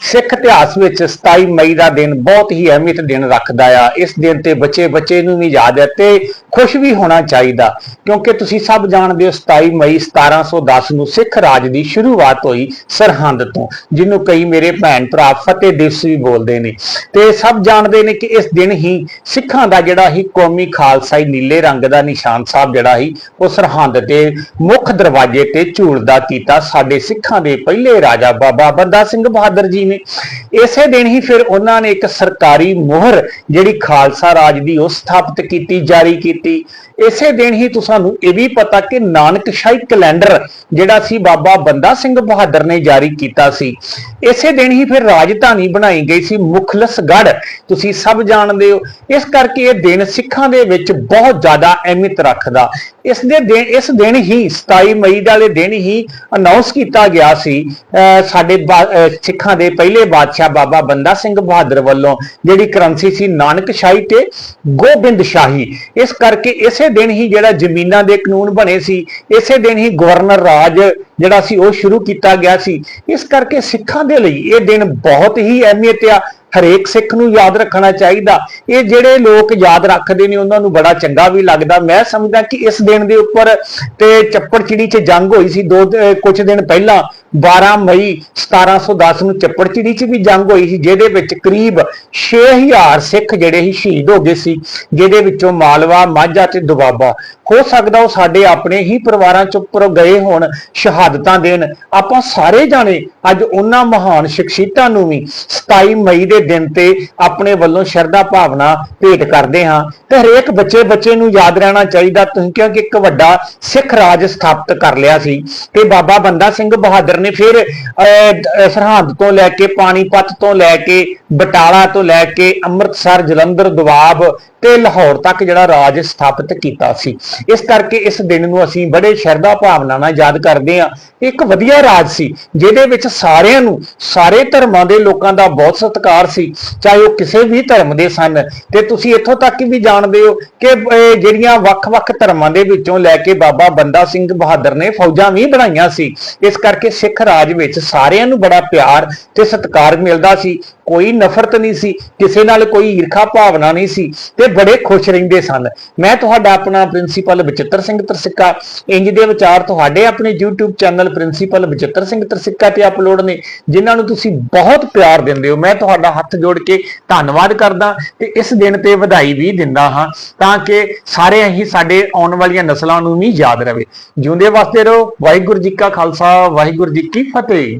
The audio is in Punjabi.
ਸਿੱਖ ਇਤਿਹਾਸ ਵਿੱਚ 27 ਮਈ ਦਾ ਦਿਨ ਬਹੁਤ ਹੀ ਅਹਿਮੀਅਤ ਦਿਨ ਰੱਖਦਾ ਆ। ਇਸ ਦਿਨ ਤੇ ਬੱਚੇ ਬੱਚੇ ਨੂੰ ਵੀ ਯਾਦ ਹੈ ਤੇ ਖੁਸ਼ ਵੀ ਹੋਣਾ ਚਾਹੀਦਾ। ਕਿਉਂਕਿ ਤੁਸੀਂ ਸਭ ਜਾਣਦੇ ਹੋ 27 ਮਈ 1710 ਨੂੰ ਸਿੱਖ ਰਾਜ ਦੀ ਸ਼ੁਰੂਆਤ ਹੋਈ ਸਰਹੰਦ ਤੋਂ, ਜਿਹਨੂੰ ਕਈ ਮੇਰੇ ਭੈਣ ਭਰਾ ਫਤਿਹ ਦਿਵਸ ਵੀ ਬੋਲਦੇ ਨੇ। ਤੇ ਸਭ ਜਾਣਦੇ ਨੇ ਕਿ ਇਸ ਦਿਨ ਹੀ ਸਿੱਖਾਂ ਦਾ ਜਿਹੜਾ ਹੀ ਕੌਮੀ ਖਾਲਸਾਈ ਨੀਲੇ ਰੰਗ ਦਾ ਨਿਸ਼ਾਨ ਸਾਹਿਬ ਜਿਹੜਾ ਹੀ ਉਹ ਸਰਹੰਦ ਤੇ ਮੁੱਖ ਦਰਵਾਜ਼ੇ ਤੇ ਝੂਲਦਾ ਕੀਤਾ। ਸਾਡੇ ਸਿੱਖਾਂ ਦੇ ਪਹਿਲੇ ਰਾਜਾ ਬਾਬਾ ਬੰਦਾ ਸਿੰਘ ਬਹਾਦਰ ਜੀ ਨੇ ਇਸੇ ਦਿਨ ਹੀ ਫਿਰ ਉਹਨਾਂ ਨੇ ਇੱਕ ਸਰਕਾਰੀ ਮੋਹਰ ਜਿਹੜੀ ਖਾਲਸਾ ਰਾਜ ਦੀ ਉਹ ਸਥਾਪਿਤ ਕੀਤੀ, ਜਾਰੀ ਕੀਤੀ। ਇਸੇ ਦਿਨ ਹੀ ਤੁਹਾਨੂੰ ਇਹ ਵੀ ਪਤਾ ਕਿ ਨਾਨਕਸ਼ਾਹੀ ਕੈਲੰਡਰ ਜਿਹੜਾ ਸੀ ਬਾਬਾ ਬੰਦਾ ਸਿੰਘ ਬਹਾਦਰ ਨੇ ਜਾਰੀ ਕੀਤਾ ਸੀ। ਇਸੇ ਦਿਨ ਹੀ ਫਿਰ ਰਾਜਧਾਨੀ ਬਣਾਈ ਗਈ ਸੀ ਮੁਖਲਸਗੜ੍ਹ। ਤੁਸੀਂ ਸਭ ਜਾਣਦੇ ਹੋ, ਇਸ ਕਰਕੇ ਇਹ ਦਿਨ ਸਿੱਖਾਂ ਦੇ ਵਿੱਚ ਬਹੁਤ ਜ਼ਿਆਦਾ ਅਹਿਮੀਅਤ ਰੱਖਦਾ। ਇਸ ਦੇ ਦਿਨ, ਇਸ ਦਿਨ ਹੀ 27 ਮਈ ਵਾਲੇ ਦਿਨ ਹੀ ਅਨਾਉਂਸ ਕੀਤਾ ਗਿਆ ਸੀ, ਅਹ ਸਾਡੇ ਸਿੱਖਾਂ ਦੇ ਪਹਿਲੇ ਬਾਦਸ਼ਾਹ ਬਾਬਾ ਬੰਦਾ ਸਿੰਘ ਬਹਾਦਰ ਵੱਲੋਂ ਜਿਹੜੀ ਕਰੰਸੀ ਸੀ ਨਾਨਕਸ਼ਾਹੀ ਤੇ ਗੋਬਿੰਦ ਸ਼ਾਹੀ। ਇਸ ਕਰਕੇ ਇਸੇ ਦਿਨ ਹੀ ਜਿਹੜਾ ਜ਼ਮੀਨਾਂ ਦੇ ਕਾਨੂੰਨ ਬਣੇ ਸੀ, ਇਸੇ ਦਿਨ ਹੀ ਗਵਰਨਰ ਰਾਜ ਜਿਹੜਾ ਸੀ ਉਹ ਸ਼ੁਰੂ ਕੀਤਾ ਗਿਆ ਸੀ। ਇਸ ਕਰਕੇ ਸਿੱਖਾਂ ਦੇ ਲਈ ਇਹ ਦਿਨ ਬਹੁਤ ਹੀ ਅਹਿਮੀਅਤ ਆ। ਹਰੇਕ ਸਿੱਖ ਨੂੰ ਯਾਦ ਰੱਖਣਾ ਚਾਹੀਦਾ। ਇਹ ਜਿਹੜੇ ਲੋਕ ਯਾਦ ਰੱਖਦੇ ਨੇ, ਉਹਨਾਂ ਨੂੰ ਬੜਾ ਚੰਗਾ ਵੀ ਲੱਗਦਾ। ਮੈਂ ਸਮਝਦਾ ਕਿ ਇਸ ਦਿਨ ਦੇ ਉੱਪਰ ਤੇ ਚੱਪੜ ਚਿੜੀ 'ਚ ਜੰਗ ਹੋਈ ਸੀ ਦੋ, ਅਹ ਕੁਝ ਦਿਨ ਪਹਿਲਾਂ। 12 ਮਈ 1710 ਨੂੰ ਚੱਪੜਚਿੜੀ 'ਚ ਵੀ ਜੰਗ ਹੋਈ ਸੀ, ਜਿਹਦੇ ਵਿੱਚ ਕਰੀਬ 6000 ਸਿੱਖ ਜਿਹੜੇ ਹੀ ਸ਼ਹੀਦ ਹੋ ਗਏ ਸੀ, ਜਿਹਦੇ ਵਿੱਚੋਂ ਮਾਲਵਾ, ਮਾਝਾ ਤੇ ਦੁਆਬਾ। ਹੋ ਸਕਦਾ ਉਹ ਸਾਡੇ ਆਪਣੇ ਹੀ ਪਰਿਵਾਰਾਂ ਚ ਉੱਪਰ ਗਏ ਹੋਣ, ਸ਼ਹਾਦਤਾਂ ਦੇਣ। ਆਪਾਂ ਸਾਰੇ ਜਾਣੇ ਅੱਜ ਉਹਨਾਂ ਮਹਾਨ ਸ਼ਖਸੀਅਤਾਂ ਨੂੰ ਵੀ 27 ਮਈ ਦੇ ਦਿਨ ਤੇ ਆਪਣੇ ਵੱਲੋਂ ਸ਼ਰਧਾ ਭਾਵਨਾ ਭੇਟ ਕਰਦੇ ਹਾਂ। ਤੇ ਹਰੇਕ ਬੱਚੇ ਬੱਚੇ ਨੂੰ ਯਾਦ ਰਹਿਣਾ ਚਾਹੀਦਾ। ਤੁਸੀਂ ਕਿਉਂਕਿ ਇੱਕ ਵੱਡਾ ਸਿੱਖ ਰਾਜ ਸਥਾਪਿਤ ਕਰ ਲਿਆ ਸੀ। ਤੇ ਬਾਬਾ ਬੰਦਾ ਸਿੰਘ ਬਹਾਦਰ ਨੇ ਫਿਰ ਅਹ, ਸਰਹੰਦ ਤੋਂ ਲੈ ਕੇ ਪਾਣੀਪਤ ਤੋਂ ਲੈ ਕੇ ਬਟਾਲਾ ਤੋਂ ਲੈ ਕੇ ਅੰਮ੍ਰਿਤਸਰ ਜਲੰਧਰ ਦੁਆਬ ਤੇ ਲਾਹੌਰ ਤੱਕ ਜਿਹੜਾ ਰਾਜ ਸਥਾਪਿਤ ਕੀਤਾ ਸੀ। ਇਸ ਕਰਕੇ ਇਸ ਦਿਨ ਨੂੰ ਅਸੀਂ ਬੜੇ ਸ਼ਰਧਾ ਭਾਵਨਾ ਨਾਲ ਯਾਦ ਕਰਦੇ ਹਾਂ। ਇੱਕ ਵਧੀਆ ਰਾਜ ਸੀ ਜਿਹਦੇ ਵਿੱਚ ਸਾਰਿਆਂ ਨੂੰ ਸਾਰੇ ਧਰਮਾਂ ਦੇ ਲੋਕਾਂ ਦਾ ਬਹੁਤ ਸਤਿਕਾਰ ਸੀ। ਚਾਹੇ ਉਹ ਕਿਸੇ ਵੀ ਧਰਮ ਦੇ ਸਨ। ਤੇ ਤੁਸੀਂ ਇੱਥੋਂ ਤੱਕ ਵੀ ਜਾਣਦੇ ਹੋ ਕਿ ਜਿਹੜੀਆਂ ਵੱਖ-ਵੱਖ ਧਰਮਾਂ ਦੇ ਵਿੱਚੋਂ ਲੈ ਕੇ ਬਾਬਾ ਬੰਦਾ ਸਿੰਘ ਬਹਾਦਰ ਨੇ ਫੌਜਾਂ ਵੀ ਬਣਾਈਆਂ ਸੀ। ਇਸ ਕਰਕੇ ਸਿੱਖ ਰਾਜ ਵਿੱਚ ਸਾਰਿਆਂ ਨੂੰ ਬੜਾ ਪਿਆਰ ਤੇ ਸਤਿਕਾਰ ਮਿਲਦਾ ਸੀ। ਕੋਈ ਨਫ਼ਰਤ ਨਹੀਂ ਸੀ, ਕਿਸੇ ਨਾਲ ਕੋਈ ਈਰਖਾ ਭਾਵਨਾ ਨਹੀਂ ਸੀ ਤੇ ਬੜੇ ਖੁਸ਼ ਰਹਿੰਦੇ ਸਨ। ਮੈਂ ਤੁਹਾਡਾ ਆਪਣਾ ਪ੍ਰਿੰਸੀਪਲ ਬਚਿੱਤਰ ਸਿੰਘ ਤਰਸਿੱਕਾ ਇੰਜ ਦੇ ਵਿਚਾਰ ਤੁਹਾਡੇ ਆਪਣੇ YouTube channel principal Bachittar Singh Tarsikka ਤੇ ਅਪਲੋਡ ਨੇ, ਜਿਨ੍ਹਾਂ ਨੂੰ ਤੁਸੀਂ ਬਹੁਤ ਪਿਆਰ ਦਿੰਦੇ ਹੋ। ਮੈਂ ਤੁਹਾਡਾ ਹੱਥ ਜੋੜ ਕੇ ਧੰਨਵਾਦ ਕਰਦਾ ਤੇ ਇਸ ਦਿਨ ਤੇ ਵਧਾਈ ਵੀ ਦਿੰਦਾ ਹਾਂ ਤਾਂ ਕਿ ਸਾਰੇ ਹੀ ਸਾਡੇ ਆਉਣ ਵਾਲੀਆਂ ਨਸਲਾਂ ਨੂੰ ਵੀ ਯਾਦ ਰਵੇ। ਜਿਉਂਦੇ ਵਾਸਤੇ ਰਹੋ। ਵਾਹਿਗੁਰੂ ਜੀ ਕਾ ਖਾਲਸਾ, ਵਾਹਿਗੁਰੂ ਜੀ ਕੀ ਫਤਿਹ